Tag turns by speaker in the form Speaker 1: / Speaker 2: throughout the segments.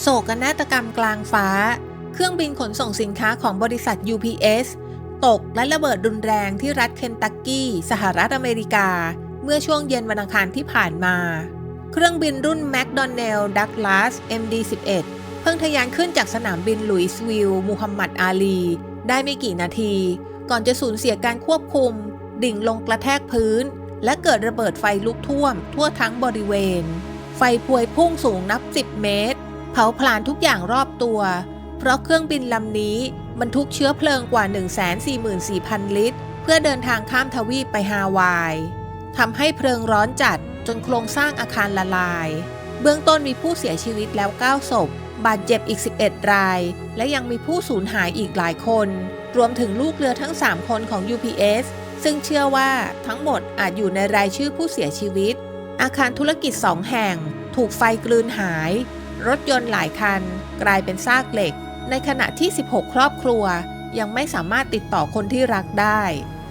Speaker 1: โศกนาฏกรรมกลางฟ้า เครื่องบินขนส่งสินค้าของบริษัท UPS ตกและระเบิดรุนแรงที่รัฐเคนตักกี้ สหรัฐอเมริกา เมื่อช่วงเย็นวันอังคารที่ผ่านมา เครื่องบินรุ่น McDonnell Douglas MD-11 เพิ่งทะยานขึ้นจากสนามบินลุยส์วิลล์มูฮัมหมัดอาลี ได้ไม่กี่นาที ก่อนจะสูญเสียการควบคุม ดิ่งลงกระแทกพื้น และเกิดระเบิดไฟลุกท่วม ทั่วทั้งบริเวณ ไฟพวยพุ่งสูงนับ 10 เมตร เผาผลาญทุกอย่างรอบตัว เพราะเครื่องบินลำนี้บรรทุกเชื้อเพลิงกว่า 144,000 ลิตร เพื่อเดินทางข้ามทวีปไปฮาวายทำให้เพลิงร้อนจัดจนโครงสร้างอาคารละลาย เบื้องต้นมีผู้เสียชีวิตแล้ว 9 ศพ บาดเจ็บอีก 11 ราย และยังมีผู้สูญหายอีกหลายคน รวมถึงลูกเรือทั้ง 3 คนของ UPS ซึ่งเชื่อว่าทั้งหมดอาจอยู่ในรายชื่อผู้เสียชีวิต อาคารธุรกิจ2แห่ง ถูกไฟกลืนหาย รถยนต์หลายคัน กลายเป็นซากเหล็ก ในขณะที่ 16 ครอบครัว ยังไม่สามารถติดต่อคนที่รักได้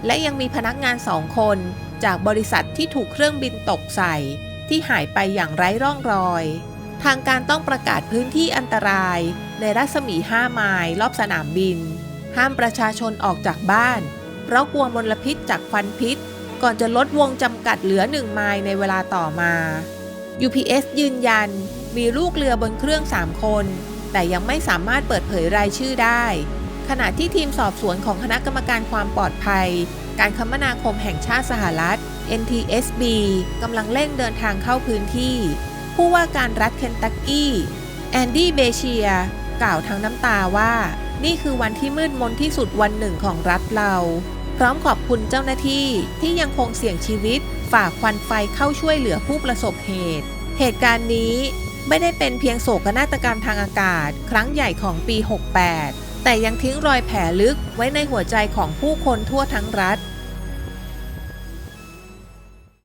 Speaker 1: และยังมีพนักงานสองคน จากบริษัทที่ถูกเครื่องบินตกใส่ ที่หายไปอย่างไร้ร่องรอย ทางการต้องประกาศพื้นที่อันตราย ในรัศมี 5 ไมล์รอบสนามบิน ห้ามประชาชนออกจากบ้าน เพราะกลัวมลพิษจากควันพิษ ก่อนจะลดวงจำกัดเหลือ 1 ไมล์ในเวลาต่อมา UPS ยืนยัน มีลูกเรือบนเครื่อง 3 คน แต่ยังไม่สามารถเปิดเผยรายชื่อได้ ขณะที่ทีมสอบสวนของคณะกรรมการความปลอดภัย การคมนาคมแห่งชาติสหรัฐ NTSB กำลังเร่งเดินทางเข้าพื้นที่ ผู้ว่าการรัฐเคนตักกี้แอนดี้เบเชียกล่าวทั้งน้ำตาว่า นี่คือวันที่มืดมนที่สุดวันหนึ่งของรัฐเรา พร้อมขอบคุณเจ้าหน้าที่ที่ยังคงเสี่ยงชีวิต ฝ่าควันไฟเข้าช่วยเหลือผู้ประสบเหตุ เหตุการณ์นี้ไม่ได้เป็นเพียงโศกนาฏกรรมทางอากาศ ครั้งใหญ่ของปี 68 แต่ยังทิ้งรอยแผลลึกไว้ในหัวใจของผู้คนทั่วทั้งรัฐ